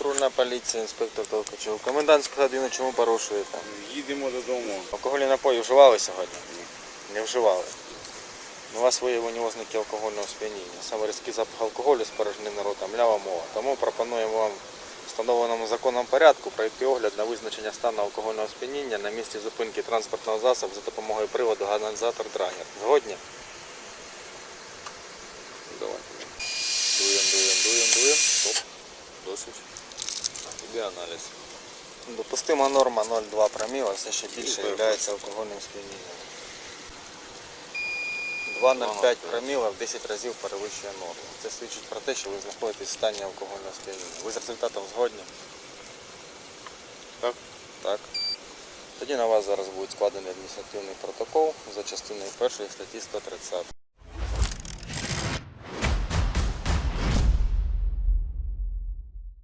Патрульна поліція, інспектор Толкачев. Комендантську годину чому порушуєте? Їдемо додому. Алкогольні напої вживали сьогодні? Ні. Не вживали. У вас виявлені ознаки алкогольного сп'яніння. Саме різкий запах алкоголю з порожним ротом, лява мова. Тому пропонуємо вам встановленому законом порядку пройти огляд на визначення стану алкогольного сп'яніння на місці зупинки транспортного засобу за допомогою приводу аналізатор драгер. Згодні? Давайте. Тобі аналіз. Допустима норма 0,2 проміла, все ще більше є алкогольним сп'янінням. 2,05 проміла в 10 разів перевищує норму. Це свідчить про те, що ви знаходитесь в стані алкогольного сп'яніння. Ви з результатом згодні? Так. Так. Тоді на вас зараз буде складений адміністративний протокол за частиною першої статті 130.